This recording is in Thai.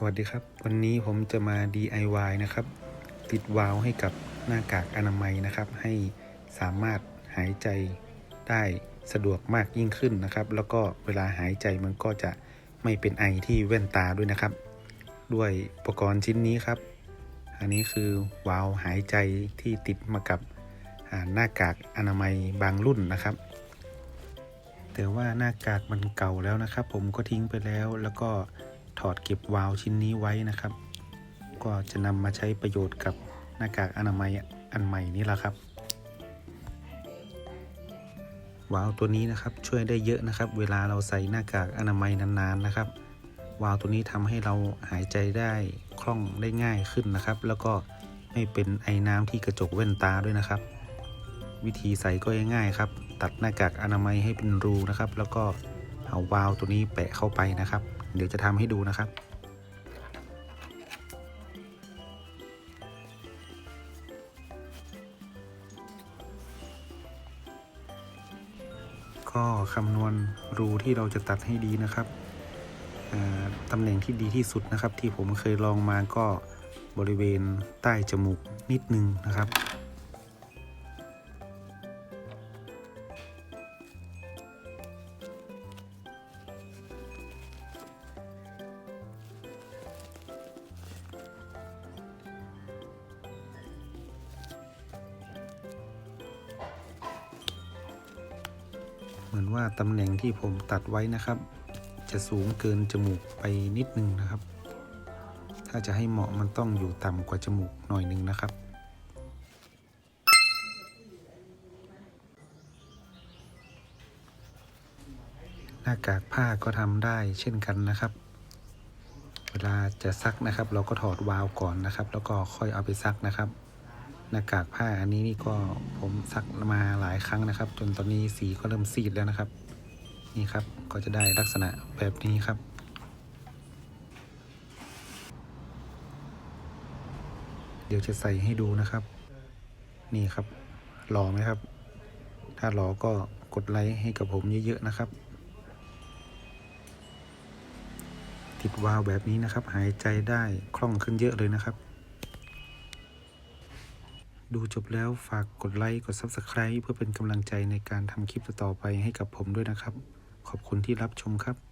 สวัสดีครับ วันนี้ผมจะมา DIY นะครับ ติดวาล์วให้กับหน้ากากอนามัยนะครับ ให้สามารถหายใจได้สะดวกมากยิ่งขึ้นนะครับ แล้วก็เวลาหายใจมันก็จะไม่เป็นไอที่แว่นตาด้วยนะครับ ด้วยอุปกรณ์ชิ้นนี้ครับ อันนี้คือวาล์วหายใจที่ติดมากับหน้ากากอนามัยบางรุ่นนะครับ แต่ว่าหน้ากากมันเก่าแล้วนะครับ ผมก็ทิ้งไปแล้วแล้วก็ ถอดเก็บวาล์วชิ้นนี้ไว้นะครับ ก็จะนำมาใช้ประโยชน์กับหน้ากากอนามัยอันใหม่นี้แหละครับวาล์วตัวนี้นะครับช่วยได้เยอะนะครับ เวลาเราใส่หน้ากากอนามัยนานๆนะครับวาล์วตัวนี้ทำให้เราหายใจได้คล่องได้ง่ายขึ้นนะครับ แล้วก็ไม่เป็นไอน้ำที่กระจกแว่นตาด้วยนะครับ วิธีใส่ก็ง่ายๆครับ ตัดหน้ากากอนามัยให้เป็นรูนะครับ แล้วก็ เอาวาล์วตัวนี้แปะเข้าไปนะครับ เดี๋ยวจะทำให้ดูนะครับก็คำนวณรูที่เราจะตัดให้ดีนะครับอ่าตำแหน่งที่ดีที่สุดนะครับ ที่ผมเคยลองมาก็บริเวณใต้จมูกนิดนึงนะครับ เหมือนว่าตำแหน่งที่ผมตัดไว้นะครับ จะสูงเกินจมูกไปนิดนึงนะครับ ถ้าจะให้เหมาะมันต้องอยู่ต่ำกว่าจมูกหน่อยนึงนะครับหน้ากากผ้าก็ทำได้เช่นกันนะครับ เวลาจะซักนะครับ เราก็ถอดวาล์วก่อนนะครับ แล้วก็ค่อยเอาไปซักนะครับ หน้ากากผ้าอันนี้นี่ก็ผมซักมาหลายครั้งนะครับ จนตอนนี้สีก็เริ่มซีดแล้วนะครับ นี่ครับก็จะได้ลักษณะแบบนี้ครับเดี๋ยวจะใส่ให้ดูนะครับ นี่ครับ หล่อไหมครับ ถ้าหล่อก็กดไลค์ให้กับผมเยอะๆนะครับ ติดวาวแบบนี้นะครับ หายใจได้คล่องขึ้นเยอะเลยนะครับ ดูจบแล้วฝากกดไลค์กด Subscribe เพื่อเป็นกำลังใจในการทำคลิปต่อไปให้กับผมด้วยนะครับ ขอบคุณที่รับชมครับ